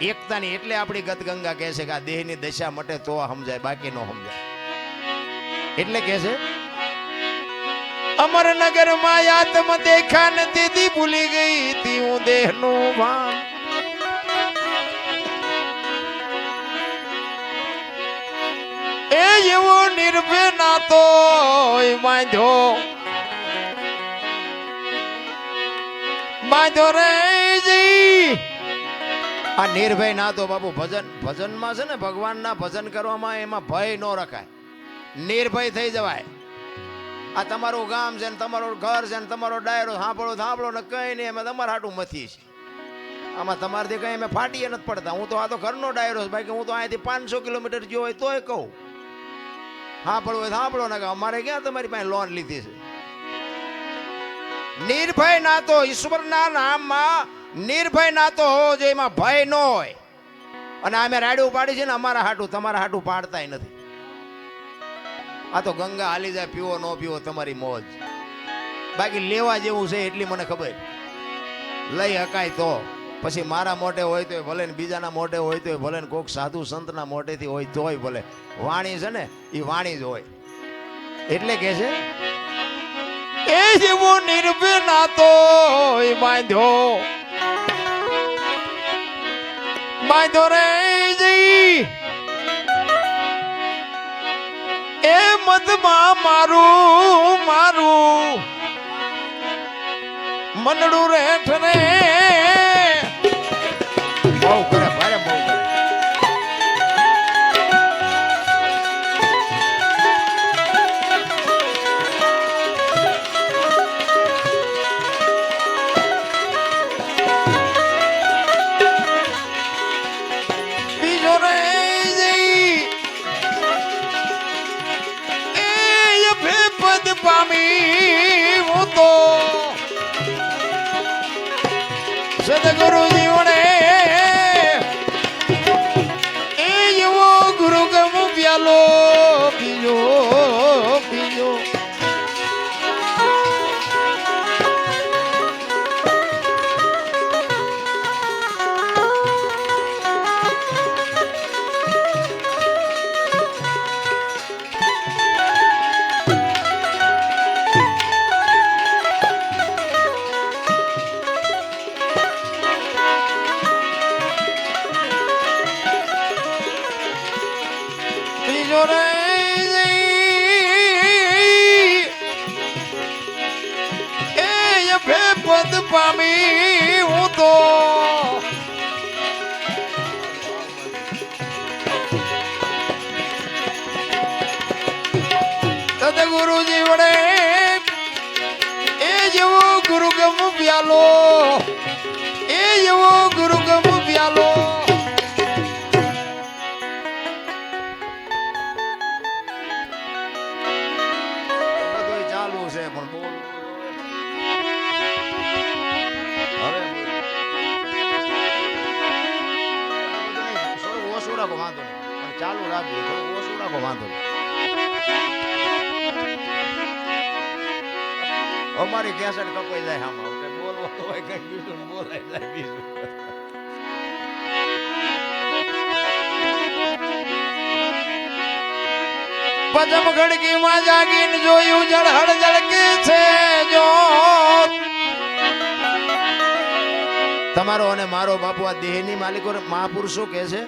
એકતાની એટલે આપણી ગતગંગા કહે છે કે આ દેહની દશા મટે તો સમજાય, બાકી ન સમજાય. એટલે કહે છે, અમરનગરમાં આત્મ દેખા ને દીદી ભૂલી ગઈ તી હું દેહનું ભાન એ એવો નિર્ભય નાતો બાંધ્યો. બાંધ્યો રે. જી આ નિર્ભય ના તો બાપુ, ભજન, ભજનમાં છે ને ભગવાનના ભજન કરવામાં એમાં ભય ન રખાય. નિર્ભય થઈ જવાય. આ તમારું ગામ છે ને તમારું ઘર છે ને તમારો ડાયરો, સાંભળો સાંભળો ને કઈ નહીં, અમે તમારા હાટું મથી છે આમાં તમારાથી કઈ અમે ફાટીએ નથી પડતા. હું તો આ તો ઘરનો ડાયરો છે, બાકી હું તો અહીંયાથી પાંચસો કિલોમીટર ગયો હોય તોય કહું. સાંભળવું હોય સાંભળો ને અમારે ક્યાં તમારી પાસે લોન લીધી છે? નિર્ભય ના તો ઈશ્વરના નામમાં નિર્ભય નાતો હોવો જોઈએ, એમાં ભય ન હોય. અને અમે રાડ્યું પાડી છે ને, અમારા હાટું, તમારા હાટું પાડતાય નથી. આ તો ગંગા હાલી જાય, પીવો ન પીવો, તમારી મોજ. બાકી લેવા જેવું છે એટલી મને ખબર. લઈ હકાય તો. પછી મારા મોઢે હોય તોય ભલે ને બીજાના મોઢે હોય તોય ભલે ને કોઈક સાધુ સંતના મોઢેથી હોય તોય ભલે. વાણી છે ને એ વાણી જ હોય. એટલે કે છે, એ જેવો નિર્ભય નાતો તો બાંધ્યો. બાંધ્યો રે એ મધમાં મારું મારું મનડું રેઠ રે સદગુરુ જીવને પદ પામી હું તો અમારી કેસેટ કપાઈ જાય આમાં. કે બોલવાનું હોય કઈ બીજું ને બોલાઈ જાય બીજું. પદમ ખડકીમાં જાગીને જોયું જળહળ જળકે છે જો. તમારો અને મારો બાપુ આ દેહની માલિકો મહાપુરુષો કહે છે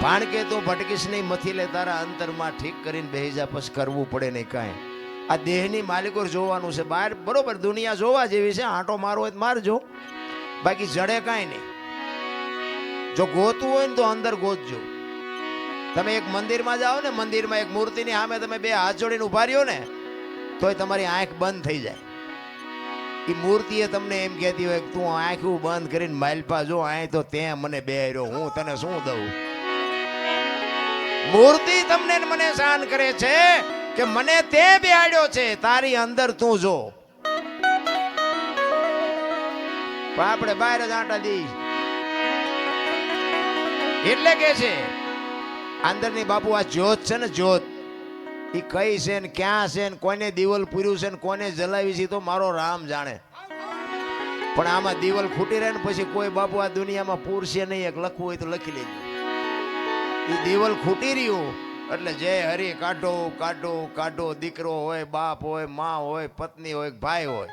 ભાણ કે તું ભટકીશ નહીં, મથી લે તારા અંતરમાં ઠીક કરીને બેહી જા પછી કરવું પડે નહીં કાંઈ. આ દેહની માલિકો જોવાનું છે. બહાર બરોબર દુનિયા જોવા જેવી છે. આંટો મારવો હોય મારજો. બાકી જડે કાંઈ નહીં. જો ગોતવું હોય ને તો અંદર ગોતજો. તમે એક મંદિરમાં જાઓ ને, મંદિરમાં એક મૂર્તિની સામે તમે બે હાથ જોડીને ઊભા રહ્યો ને, તોય તમારી આંખ બંધ થઈ જાય. એ મૂર્તિએ તમને એમ કહેતી હોય કે તું આંખું બંધ કરીને માલપા જો, આય તો તે મને બે રહ્યો, હું તને શું દઉં? મૂર્તિ તમને મને શાન કરે છે. કે મને તે બિહાડ્યો છે, તારી અંદર તું જો. પણ આપણે બહાર જ આટા દઈ એટલે કે છે, અંદરની બાપુ આ જ્યોત છે ને જ્યોત એ કઈ છે ને ક્યાં છે ને કોને દિવલ પૂર્યું છે ને કોને જલાવી છે તો મારો રામ જાણે. પણ આમાં દીવલ ખૂટી રહે ને પછી કોઈ બાપુ આ દુનિયામાં પૂરશે નહીં, એક લખવું હોય તો લખી લેજો. એ દીવલ ખૂટી રહ્યું એટલે જય હરી કાઢો કાઢો કાઢો, દીકરો હોય, બાપ હોય, મા હોય, પત્ની હોય, ભાઈ હોય,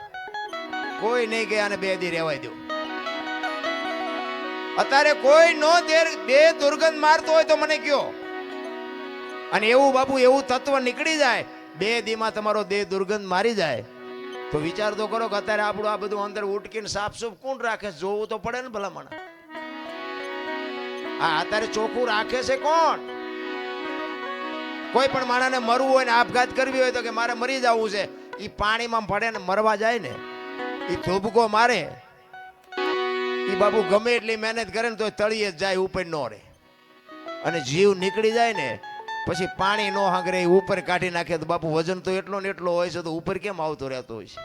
કોઈ નહીં અને બે દી રહેવાય દો. અત્યારે કોઈ નો બે દુર્ગંધ મારતો હોય તો મને કયો. અને એવું બાપુ, એવું તત્વ નીકળી જાય, બે દીમાં તમારો દેહ દુર્ગંધ મારી જાય. તો વિચાર તો કરો કે અત્યારે આપણું આ બધું અંદર ઉટકીને સાફસૂફ કોણ રાખે? જોવું તો પડે ને ભલામણ. આ અત્યારે ચોખ્ખું રાખે છે કોણ? કોઈ પણ માણસને મરવું હોય ને આપઘાત કરવી હોય તો કે મારે મરી જવું છે એ પાણીમાં પડે ને મરવા જાય ને એ ધોબકો મારે એ બાપુ ગમે એટલી મહેનત કરે ને તો તળીએ જાય, ઉપર ન રહે. અને જીવ નીકળી જાય ને, પછી પાણી નો હાંગરે ઉપર કાઢી નાખે તો બાપુ વજન તો એટલો ને એટલો હોય છે તો ઉપર કેમ આવતો રહેતો હોય છે?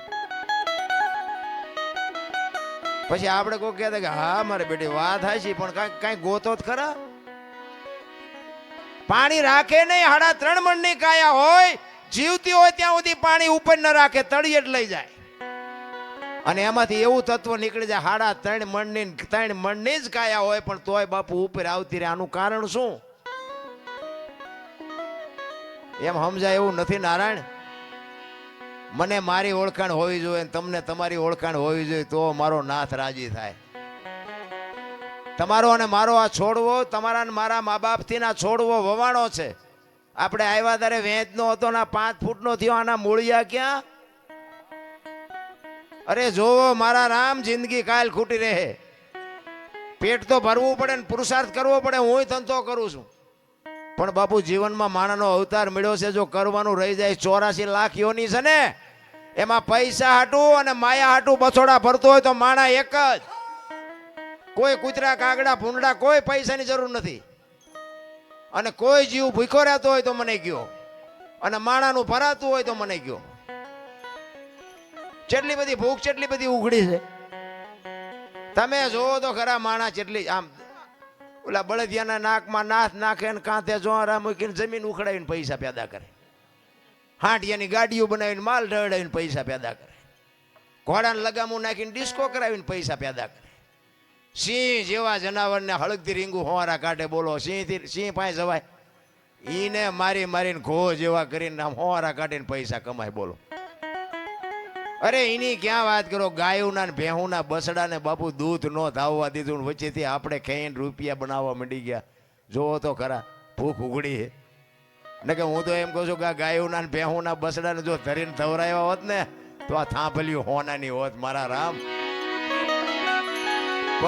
પછી આપણે કોઈ કહેતા કે હા મારે બેટી, વાત થાય છે પણ કાંઈ કાંઈ ગોતો જ ખરા? પાણી રાખે નહીં, હાડા ત્રણ મણની કાયા હોય, જીવતી હોય ત્યાં સુધી પાણી ઉપર ન રાખે, તળિયે જ લઈ જાય. અને એમાંથી એવું તત્વ નીકળી જાય, હાડા ત્રણ મણની ત્રણ મણની જ કાયા હોય, પણ તોય બાપુ ઉપર આવતી રહે. આનું કારણ શું? એમ સમજાય એવું નથી નારાયણ? મને મારી ઓળખાણ હોવી જોઈએ તમને તમારી ઓળખાણ હોવી જોઈએ, તો મારો નાથ રાજી થાય. તમારો અને મારો આ છોડવો, તમારા અને મારા મા બાપથી ના છોડવો વવાણો છે. આપણે આવ્યા ત્યારે વેચનો હતો ને પાંચ ફૂટનો થયો, આના મૂળિયા ક્યાં? અરે જોવો, મારા રામ જિંદગી કાલ ખૂટી રહે. પેટ તો ભરવું પડે ને પુરુષાર્થ કરવો પડે હું ધંધો કરું છું. પણ બાપુ, જીવનમાં માણાનો અવતાર મળ્યો છે, જો કરવાનું રહી જાય, ચોરાસી લાખ યોની છે ને, એમાં પૈસા હાટું અને માયા હાટું બછોડા ભરતો હોય તો માણા એક જ. કોઈ કૂતરા કાગડા ભૂંડા કોઈ પૈસાની જરૂર નથી. અને કોઈ જીવ ભૂખો રહેતો હોય તો મને ગયો અને માણાનું ભરાતું હોય તો મને ગયો જેટલી બધી ભૂખ જેટલી બધી ઉઘડી છે. તમે જોવો તો ખરા માણા જેટલી આમ, ઓલા બળદિયાના નાકમાં નાથ નાખે ને કાંતે જોરા મૂકીને જમીન ઉખડાવીને પૈસા પેદા કરે. હાંટિયાની ગાડીઓ બનાવીને માલ ઢળાવીને પૈસા પેદા કરે. ઘોડાને લગામું નાખીને ડિસ્કો કરાવીને પૈસા પેદા કરે. સિંહ જેવા જનાવરને હળગતી રીંગું હોવારા કાઢે બોલો, સિંહથી સિંહ પાસે જવાય. ઈને મારી મારીને ઘો જેવા કરીને આમ હોવારા કાઢીને પૈસા કમાય, બોલો. અરે એની ક્યાં વાત કરો? ગાયુના ભેહુના બસડા ને બાપુ દૂધ નો ધાવવા દીધું વચ્ચેથી આપણે ખાઈને રૂપિયા બનાવવા માંડી ગયા. જોવો તો ખરા, ભૂખ ઉઘડી હે. ને કે હું તો એમ કહું છું કે આ ગાયુના ને ભેહુના બસડાને જો ધરીને ધવરાવ્યા હોત ને, તો આ થાંભલ્યું હોનાની હોત, મારા રામ.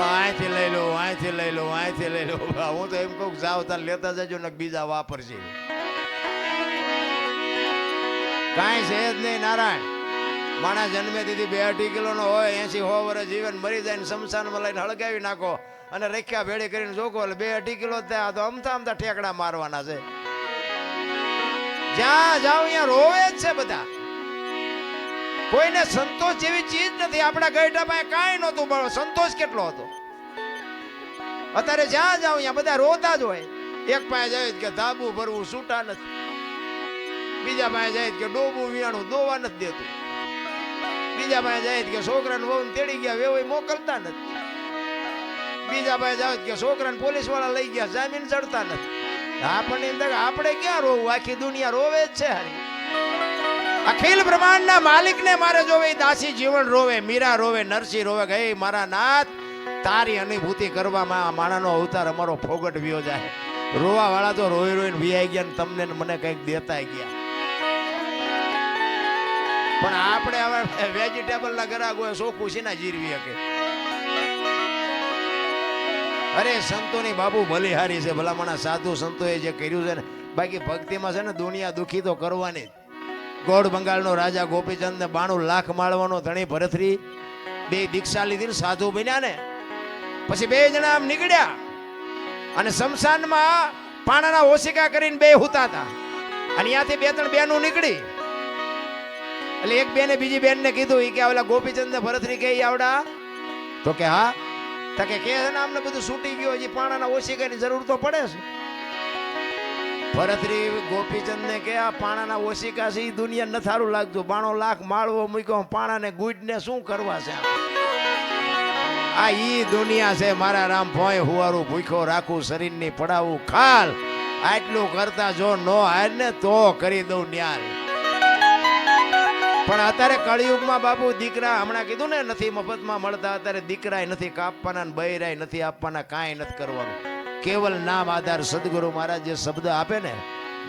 અહીંથી લઈ લો, અહીંથી લઈ લો, અહીંથી લઈ લો. હું તો એમ કહું જાવ તાર લેતા જજો ને બીજા વાપરજે કાંઈ છે જ નહીં, નારાયણ. માણસ જન્મે દીધી બે અઢી કિલોનો હોય એસી હો વર્ષ જીવન મરી જાય ને શમશાનમાં લઈને હળગાવી નાખો અને રેખ્યા ભેળી કરીને જોકો, એટલે બે અઢી કિલો થયા. તો અમથા અમથા ઠેકડા મારવાના છે. જ્યાં જાઓ અહીંયા, રોવે જ છે બધા. કોઈને સંતોષ જેવી ચીજ નથી. આપણા ગઈઢા પાસે કાંઈ નહોતું સંતોષ કેટલો હતો? અત્યારે જ્યાં જાઉં ત્યાં બધા રોતા જ હોય. એક પાસે જાય કે ધાબુ ભરવું છૂટા નથી. બીજા પાસે જાય કે ડોબું વિયાણું દોવા નથી દેતું. બીજા પાસે જાય કે છોકરાને વહુ તેડી ગયા વેવાઈ મોકલતા નથી. બીજા પાસે જાય કે છોકરાને પોલીસવાળા લઈ ગયા, જામીન ચડતા નથી. આપણને આપણે ક્યાં રોવું? આખી દુનિયા રોવે જ છે હારી. અખિલ બ્રહ્માંડના માલિકને મારે જોવે દાસી જીવન રોવે, મીરા રોવે, નરસિંહ રોવે ગઈ મારા નાથ તારી અનુભૂતિ કરવામાં આ માણાનો અવતાર અમારો ફોગટ વ્યો જાય. રોવા વાળા તો રોઈ રોઈને વિયાઈ ગયા તમને મને કંઈક દેતા ગયા. પણ આપણે હવે વેજીટેબલ ના ગરાગ હોય સોખું છે ના જીરવી શકે. અરે, સંતોની બાબુ બલિહારી છે. ભલામણા સાધુ સંતોએ જે કર્યું છે ને, બાકી ભક્તિમાં છે ને દુનિયા દુખી તો કરવાની જ. ગોળ બંગાળનો રાજા ગોપીચંદ ને બાણું લાખ માળવાનો ધણી ભરતરી બે દીક્ષા લીધી સાધુ બન્યા ને પછી બે જણા આમ નીકળ્યા અને શમશાનમાં પાણાના ઓશિકા કરીને બે હુતા હતા. અને ત્યાંથી બે ત્રણ બેનું નીકળી. એટલે એક બેને બીજી બેનને કીધું એ કે ઓલા ગોપીચંદ ભરતરી કે આવડા? તો કે હા. તો કે કે છે ને અમને બધું છૂટી ગયું, હજી પાણાના ઓશિકાની જરૂર તો પડે છે. ભરતરી ગોપીચંદ ને કે આ પાણાના ઓશિકા છે દુનિયા ન થારું લાગતું. બાણો લાખ માળવો મૂક્યો, પાણાને ગુડ ને શું કરવા છે? આ ઈ દુનિયા છે, મારા રામ ભોય હુવારું ભૂખ્યો રાખું શરીરની પડાવું ખાલ. આટલું કરતા જો નો હાર ને તો કરી દઉં ન્યાલ પણ અત્યારે કળિયુગમાં બાપુ દીકરા હમણાં કીધું ને, નથી મફતમાં મળતા, અત્યારે દીકરાય નથી કાપવાના બૈરાય નથી આપવાના, કાંઈ નથી કરવાનું. કેવલ નામ આધાર સદગુરુ મહારાજ જે શબ્દ આપે ને,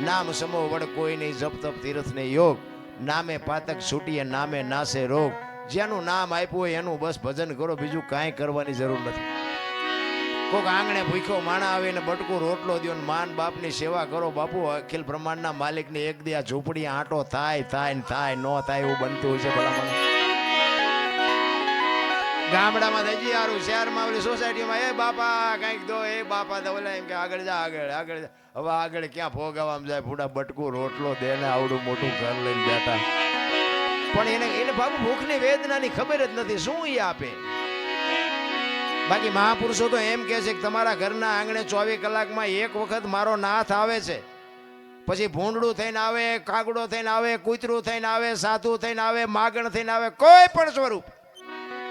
નામ સમો વડ કોઈ નહીં જપ તપ તીર્થ ને યોગ, નામે પાતક છૂટીએ, નામે નાશે રોગ. જેનું નામ આપ્યું હોય એનું બસ ભજન કરો, બીજું કાંઈ કરવાની જરૂર નથી. કોક આંગણે ભૂખ્યો માણા આવીને બટકું રોટલો દ્યો ને માન બાપની સેવા કરો, બાપુ અખિલ બ્રહ્માંડના માલિકની એક દી આ ઝૂંપડી આંટો થાય થાય ને થાય, નો થાય એવું બનતું હોય છે ભલામણ. ગામડામાં હજી સારું શહેરમાં ઓલી સોસાયટીમાં, એ બાપા, કંઈક દો, એ બાપા તો ઓલા એમ કે, આગળ જા, આગળ આગળ જા. હવે આગળ ક્યાં ભોગાવામાં જાય, ફૂડા બટકું, રોટલો દે ને આવડું મોટું ઘર લઈને બેઠા. પણ એને એને બાપુ ભૂખની વેદનાની ખબર જ નથી, શું એ આપે? બાકી મહાપુરુષો તો એમ કહે છે કે તમારા ઘરના આંગણે ચોવીસ કલાકમાં એક વખત મારો નાથ આવે છે. પછી ભૂંડડું થઈને આવે, કાગડો થઈને આવે, કૂતરું થઈને આવે, સાધુ થઈને આવે, માગણ થઈને આવે, કોઈ પણ સ્વરૂપ.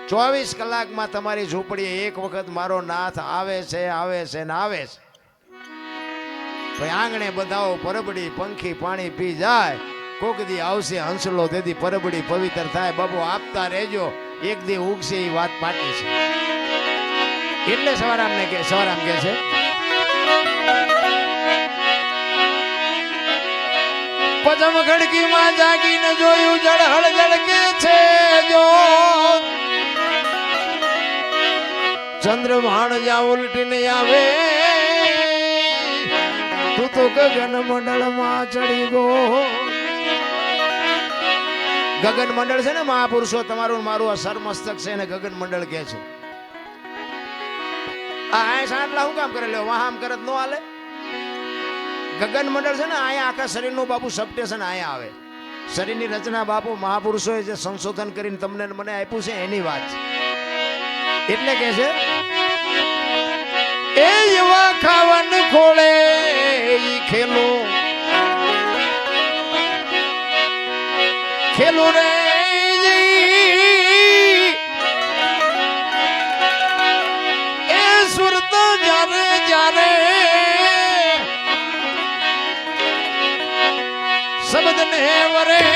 ચોવીસ કલાકમાં તમારી ઝૂંપડીએ એક વખત મારો નાથ આવે છે આવે છે ને આવે છે. આંગણે બધાઓ પરબડી, પંખી, પાણી પી જાય. કોક દી આવશે હંસલો, તેથી પરબડી પવિત્ર થાય. બાબુ આપતા રહેજો. એક દી ઉગશે એ વાત પાટી છે. એટલે સવારામને કે, સવારામ કે છે? પદમ ખડકીમાં જાગીને જોયું જળહળ જળકે છે જો? ચંદ્રમાણ જ્યાં ઉલટીને આવે, તું તો ગગન મંડળમાં ચડી ગો ગગન મંડળ છે ને મહાપુરુષો, તમારું મારું આ સરમસ્તક છે ને ગગન મંડળ કે છે. આવે. શરીરની રચના બાપુ મહાપુરુષોએ જે સંશોધન કરીને તમને મને આપ્યું છે એની વાત. એટલે કે છે, એ યુવા ખાવન ખોળે ખેલો ખેલો રે. એ સુરત જ્યારે જ્યારે શબ્દ ને વરે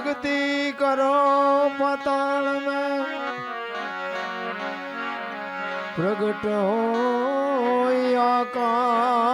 ભક્તિ કરો પતાળ પ્રગટ હોય આકાશ.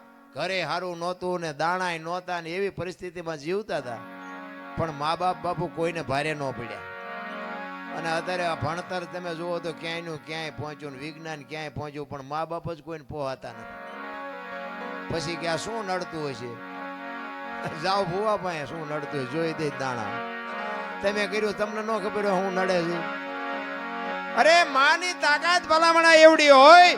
ઘરે સારું નહોતું ને દાણાય નહોતા ને એવી પરિસ્થિતિમાં જીવતા હતા. પણ મા બાપ બાપુ કોઈને ભારે ન પડ્યા. અને અત્યારે આ ભણતર તમે જુઓ તો ક્યાંયનું ક્યાંય પહોંચ્યું ને વિજ્ઞાન ક્યાંય પહોંચ્યું, પણ મા બાપ જ કોઈને પોહાતા નથી. પછી કે આ શું નડતું હોય છે જાઓ ભૂવા પાસે, શું નડતું હોય જોઈ દે દાણા. તમે કર્યું, તમને ન ખબર હોય હું નડે છું. અરે, માની તાકાત ભલામણા એવડી હોય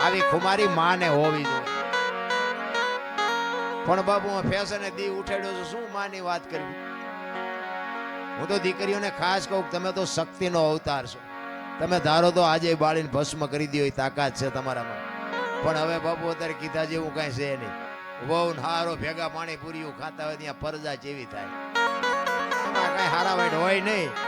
આવી ખુમારી માને હોવી જોઈએ. પણ બાબુ હું ફેશને દી ઉઠાડ્યો છું, શું માની વાત કરવી? હું તો દીકરીઓને ખાસ કહું તમે તો શક્તિનો અવતાર છો. તમે ધારો તો આજે બાળીને ભસ્મ કરી દો એ તાકાત છે તમારામાં. પણ હવે બાપુ, અત્યારે કીધા જેવું કાંઈ છે નહીં. વહુ હારો ભેગા પાણી પૂરીઓ ખાતા હોય, ત્યાં પરજા જેવી થાય. કાંઈ હારા વાઈટ હોય નહીં.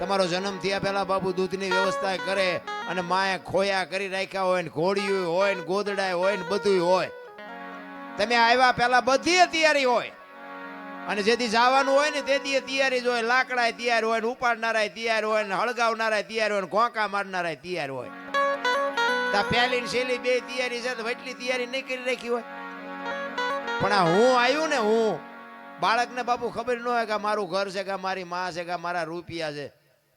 તમારો જન્મ થયા પહેલા બાપુ દૂધની વ્યવસ્થા કરે અને માએ ખોયા કરી રાખ્યા હોય ને ઘોડિયું હોય ને ગોદડાય હોય ને બધું હોય. તમે આવ્યા પહેલા બધી તૈયારી હોય. અને જેથી જવાનું હોય ને તેથી તૈયારી જ હોય. લાકડાય તૈયાર હોય ને ઉપાડનારા તૈયાર હોય ને હળગાવનારા તૈયાર હોય ને ઘોંકા મારનારા તૈયાર હોય. તા પહેલી ને બે તૈયારી છે તો એટલી તૈયારી નહીં કરી રાખી હોય. પણ આ હું આવ્યું ને હું, બાળકને બાપુ ખબર ન હોય કે મારું ઘર છે કે મારી માં છે કે મારા રૂપિયા છે.